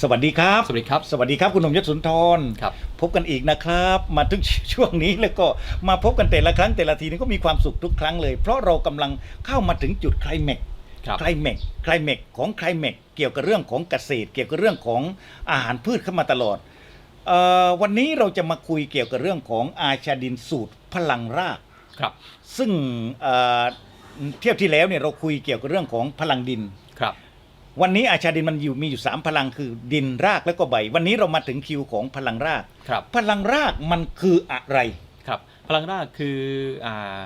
สวัสดีครับ สวัสดีครับ สวัสดีครับคุณหนุ่มยศสุนทรครับ พบกันอีกนะครับ มาถึงช่วงนี้แล้วก็มาพบกันแต่ละครั้งแต่ละทีนี้ก็มีความสุขทุกครั้งเลย เพราะเรากำลังเข้ามาถึงจุดไคลแม็กซ์ครับไคลแม็กซ์ไคลแม็กซ์ของไคลแม็กซ์เกี่ยวกับเรื่องของเกษตร เกี่ยวกับเรื่องของอาหารพืชเข้ามาตลอดเอ่อวันนี้เราจะมาคุยเกี่ยวกับเรื่องของอาชาดินสูตรพลังรากครับ ซึ่งเอ่อเที่ยวที่แล้วเนี่ยเราคุยเกี่ยวกับเรื่องของพลังดินครับ วันนี้อาชาดินมันอยู่มีอยู่สามพลังคือดินรากแล้วก็ใบ วันนี้เรามาถึงคิวของพลังราก ครับ พลังรากมันคืออะไร ครับ พลังรากคืออ่า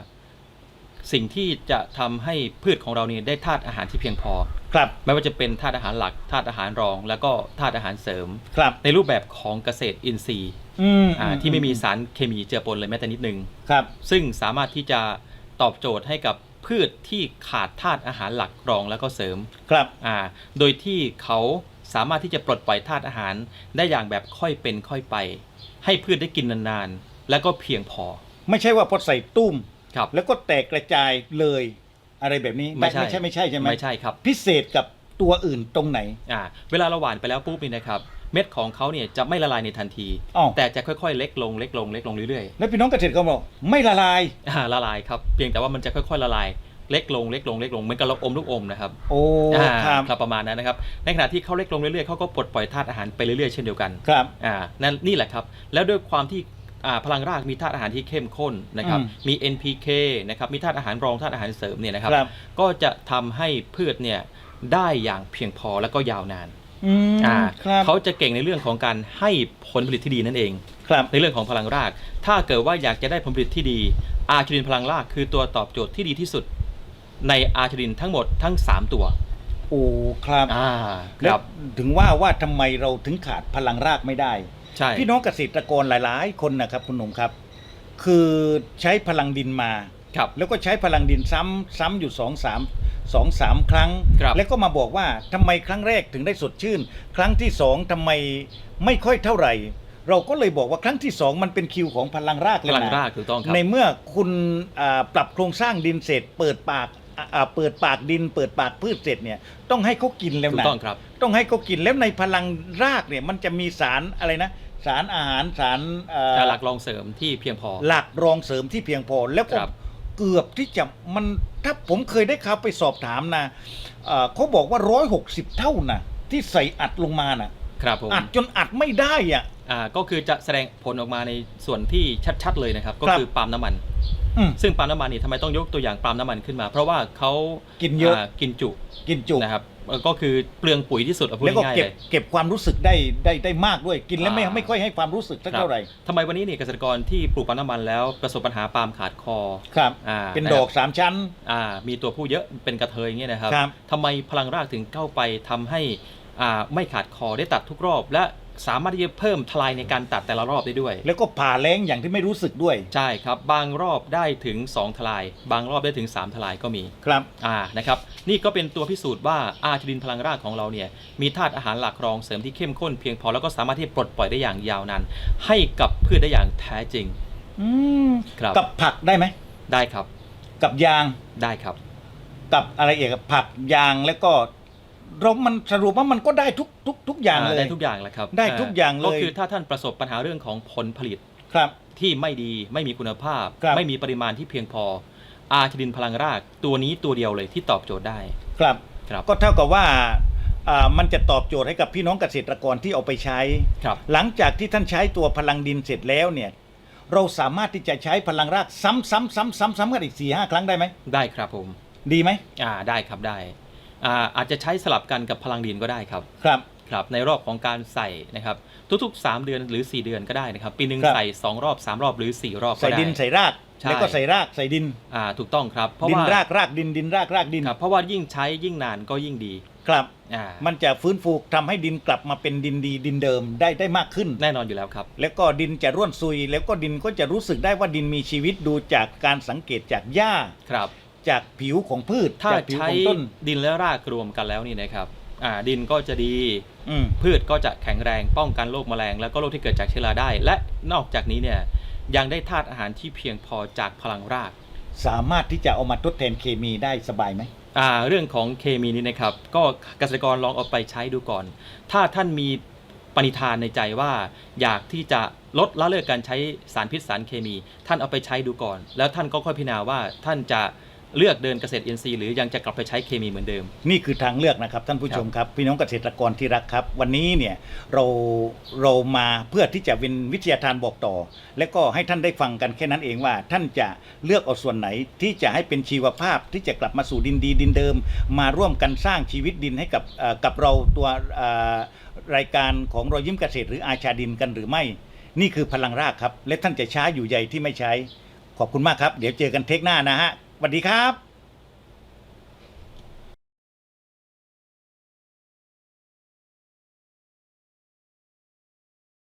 สิ่งที่จะทำให้พืชของเราเนี่ยได้ธาตุอาหารที่เพียงพอ ครับไม่ว่าจะเป็นธาตุอาหารหลักธาตุอาหารรอง แล้วก็ธาตุอาหารเสริม ครับในรูปแบบของเกษตรอินทรีย์อืมอ่าที่ไม่มีสารเคมีเจือปนเลยแม้แต่นิดนึง ครับ ซึ่งสามารถที่จะตอบโจทย์ให้กับ พืชที่ขาดธาตุอาหารหลักรองแล้วก็เสริมครับอ่าโดยที่เขาสามารถที่จะปลดปล่อยธาตุอาหารได้อย่างแบบค่อยเป็นค่อยไป ให้พืชได้กินนานๆ แล้วก็เพียงพอ ไม่ใช่ว่าพอใส่ตุ้ม ครับ แล้วก็แตกกระจายเลยอะไรแบบนี้ไม่ใช่ไม่ใช่ไม่ใช่ใช่ไหมไม่ใช่ครับ พิเศษกับตัวอื่นตรงไหน อ่าเวลาเราหว่านไปแล้วปุ๊บนี่นะครับ เม็ดของเขาเนี่ยจะไม่ละลายในทันที อ้าว แต่จะค่อยๆ เล็กลงเล็กลงเล็กลงเรื่อยแล้วพี่น้องเกษตรกรบอกไม่ละลาย ๆอ่าละลายครับ เพียงแต่ว่ามันจะค่อยๆละลาย เล็กลงเล็กลงเล็กลงเหมือนกับเราอมลูกอมนะครับโอ้อ่าครับครับประมาณนั้นนะครับ ในขณะที่เขาเล็กลงเรื่อยๆเขาก็ปลดปล่อยธาตุอาหารไปเรื่อยๆเช่นเดียวกันครับ อ่านั่นนี่แหละครับ แล้วด้วยความที่อ่าพลังรากมีธาตุอาหารที่เข้มข้นนะครับอืม มี NPK นะครับมีธาตุอาหารรองธาตุอาหารเสริมเนี่ยนะครับ ครับ ก็จะทำให้พืชเนี่ยได้อย่างเพียงพอแล้วก็ยาวนาน อืมอ่าครับเขาจะเก่งในเรื่องของการให้ผลผลิตที่ดีนั่นเอง ครับ ในเรื่องของพลังราก ถ้าเกิดว่าอยากจะได้ผลผลิตที่ดี อาร์ชดินพลังรากคือตัวตอบโจทย์ที่ดีที่สุด ในอาร์ชดินทั้งหมดทั้ง 3 ตัวโอ้ครับอ่าคแล้วรับถึงว่าว่าทำไมเราถึงขาดพลังรากไม่ได้ ใช่ พี่น้องเกษตรกรหลาย ๆ คนนะครับคุณหนุ่มครับ คือใช้พลังดินมา ครับ แล้วก็ใช้พลังดินซ้ำซ้ำอยู่สองสาม สองสามครั้ง ครับแล้วก็มาบอกว่าทำไมครั้งแรกถึงได้สดชื่น ครั้งที่สองทำไมไม่ค่อยเท่าไหร่ เราก็เลยบอกว่าครั้งที่สองมันเป็นคิวของพลังรากเลพยลังนะรากถูกต้องครับ ในเมื่อคุณอ่าปรับโครงสร้างดินเสร็จ เปิดปากอ่าอ่าเปิดปากดิน เปิดปากพืชเสร็จเนี่ยต้องให้เขากินแล้วถูกนะต้องครับ ต้องให้เขากินแล้วในพลังรากเนี่ยมันจะมีสารอะไรนะ สารอาหารสารเอ่อแต่หลักรองเสริมที่เพียงพอ หลักรองเสริมที่เพียงพอ แล้วก็ครับ เกือบที่จะมันถ้าผมเคยได้ข่าวไปสอบถามนะเอ่อเขาบอกว่าร้อยหกสิบเท่านะที่ใส่อัดลงมานะครับผม อัดจนอัดไม่ได้อะ อ่าก็คือจะแสดงผลออกมาในส่วนที่ชัดๆเลยนะครับ ก็ครับคือปาล์มน้ำมัน อืม ซึ่งปาล์มน้ำมันนี่ทำไมต้องยกตัวอย่างปาล์มน้ำมันขึ้นมา เพราะว่าเขากินเยอะากินจุกินจุ นะครับเอ่อ ก็คือเปลืองปุ๋ยที่สุดเอาพูดแล้วก็ง่ายๆเก็บเลยเก็บความรู้สึกได้ได้ได้มากด้วยกินแล้วไม่อ่าไม่ค่อยให้ความรู้สึกสักครับเท่าไหร่ทำไมวันนี้เนี่ยเกษตรกรที่ปลูกปาล์มน้ำมันแล้วประสบปัญหาปาล์มขาดคอ ครับอ่าเป็นนะครับดอกสามชั้น อ่ามีตัวผู้เยอะเป็นกระเทยอย่างเงี้ยนะครับครับ ทำไมพลังรากถึงเข้าไปทำให้อ่าไม่ขาดคอได้ตัดทุกรอบ และ สามารถที่จะเพิ่มทลายในการตัดแต่ละรอบได้ด้วย แล้วก็ผ่าแรงอย่างที่ไม่รู้สึกด้วย ใช่ครับ บางรอบได้ถึง 2 ทลาย บางรอบได้ถึง 3 ทลายก็มีครับอ่านะครับนี่ก็เป็นตัวพิสูจน์ว่าอาร์จิดินพลังรากของเราเนี่ยมีธาตุอาหารหลักรองเสริมที่เข้มข้นเพียงพอแล้วก็สามารถที่จะปลดปล่อยได้อย่างยาวนานให้กับพืชได้อย่างแท้จริงอืมครับกับผักได้ไหมได้ครับ กับยางได้ครับ กับอะไรเอกบผักยางแล้วก็ เรามันสรุปว่ามันก็ได้ทุกทุกทุกอย่างเลย ได้ทุกอย่างแหละครับได้ทุกอย่างเลย ก็คือถ้าท่านประสบปัญหาเรื่องของผลผลิตครับ ที่ไม่ดีไม่มีคุณภาพครับไม่มีปริมาณที่เพียงพอ อาร์จิดินพลังรากตัวนี้ตัวเดียวเลยที่ตอบโจทย์ได้ครับครับก็เท่ากับว่าอ่ามันจะตอบโจทย์ให้กับพี่น้องเกษตรกรที่เอาไปใช้ครับหลังจากที่ท่านใช้ตัวพลังดินเสร็จแล้วเนี่ย เราสามารถที่จะใช้พลังรากซ้ำซ้ำซ้ำซ้ำซ้ำกันอีกสี่ห้าครั้งได้ไหมได้ครับผม ดีไหมอ่าได้ครับได้ อ่าอาจจะใช้สลับกันกับพลังดินก็ได้ครับครับ ครับ ในรอบของการใส่นะครับทุกๆ 3 เดือนหรือ 4 เดือนก็ได้นะครับ ปีหนึ่งครับ ใส่ 2 รอบ 3 รอบหรือ 4 รอบก็ใส่ได้ ดินใส่ราก ใช่ แล้วก็ใส่รากใส่ดิน อ่าถูกต้องครับเพราะดินว่ารากรากดินดินรากรากดินครับเพราะว่ายิ่งใช้ยิ่งนานก็ยิ่งดีครับ อ่ามันจะฟื้นฟูทำให้ดินกลับมาเป็นดินดีดินเดิมได้ได้มากขึ้น แน่นอนอยู่แล้วครับ แล้วก็ดินจะร่วนซุย แล้วก็ดินก็จะรู้สึกได้ว่าดินมีชีวิตดูจากการสังเกตจากหญ้า ครับ จากผิวของพืชถ้าจากผิวใช้ของต้น ดินและรากรวมกันแล้วนี่นะครับอ่าดินก็จะดี อืม พืชก็จะแข็งแรงป้องกันโรคแมลง แล้วก็โรคที่เกิดจากเชื้อราได้ และนอกจากนี้เนี่ยยังได้ธาตุอาหารที่เพียงพอจากพลังราก สามารถที่จะเอามาทดแทนเคมีได้สบายไหม อ่าเรื่องของเคมีนี้นะครับ ก็เกษตรกรลองเอาไปใช้ดูก่อน ถ้าท่านมีปณิธานในใจว่า อยากที่จะลดละเลิกการใช้สารพิษสารเคมี ท่านเอาไปใช้ดูก่อน แล้วท่านก็ค่อยพิจารณาว่าท่านจะ เลือกเดินเกษตรอินทรีย์หรือยังจะกลับไปใช้เคมีเหมือนเดิม นี่คือทางเลือกนะครับท่านผู้ชมครับ พี่น้องเกษตรกรที่รักครับ วันนี้เนี่ยเราเรามาเพื่อที่จะเป็นวิทยาทานบอกต่อ และก็ให้ท่านได้ฟังกันแค่นั้นเองว่า ท่านจะเลือกเอาส่วนไหนที่จะให้เป็นชีวภาพที่จะกลับมาสู่ดินดีดินเดิม มาร่วมกันสร้างชีวิตดินให้กับเอ่อกับเราตัวเอ่อรายการของรอยยิ้มเกษตรหรืออาชาดินกันหรือไม่ นี่คือพลังรากครับ และท่านจะช้าอยู่ใหญ่ที่ไม่ใช้ ขอบคุณมากครับ เดี๋ยวเจอกันเทคหน้านะฮะ สวัสดีครับ